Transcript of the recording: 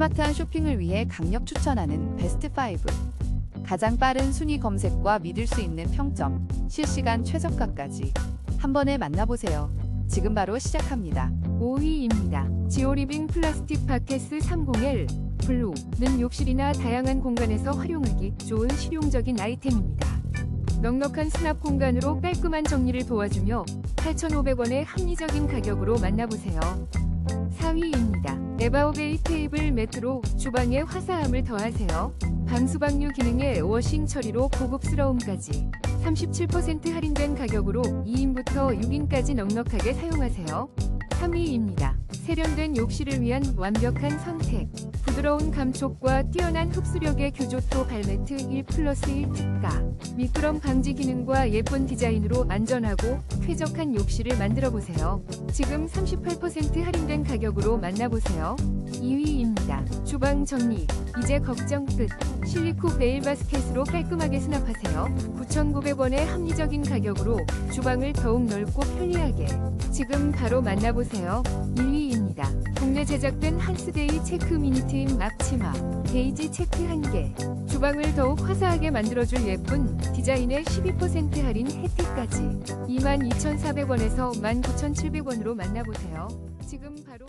스마트한 쇼핑을 위해 강력 추천하는 베스트 5. 가장 빠른 순위 검색과 믿을 수 있는 평점, 실시간 최저가까지 한 번에 만나보세요. 지금 바로 시작합니다. 5위입니다. 지오리빙 플라스틱 바켓스 30L 블루는 욕실이나 다양한 공간에서 활용하기 좋은 실용적인 아이템입니다. 넉넉한 수납 공간으로 깔끔한 정리를 도와주며 8,500원의 합리적인 가격으로 만나보세요. 4위입니다. 에바오베이 테이블 매트로 주방에 화사함을 더하세요. 방수방류 기능의 워싱 처리로 고급스러움까지 37% 할인된 가격으로 2인부터 6인까지 넉넉하게 사용하세요. 3위입니다. 세련된 욕실을 위한 완벽한 선택. 부드러운 감촉과 뛰어난 흡수력의 교조토 발매트 1 플러스 1 특가. 미끄럼 방지 기능과 예쁜 디자인으로 안전하고 쾌적한 욕실을 만들어 보세요. 지금 38% 할인된 가격으로 만나보세요. 2위입니다. 주방 정리. 이제 걱정 끝. 실리콕 네일 바스켓으로 깔끔하게 수납하세요. 9,900원의 합리적인 가격으로 주방을 더욱 넓고 편리하게. 지금 바로 만나보세요. 1위 입니다. 국내 제작된 한스데이 체크 미니트임 앞치마. 베이지 체크 1개. 주방을 더욱 화사하게 만들어줄 예쁜 디자인의 12% 할인 혜택까지. 22,400원에서 19,700원으로 만나보세요. 지금 바로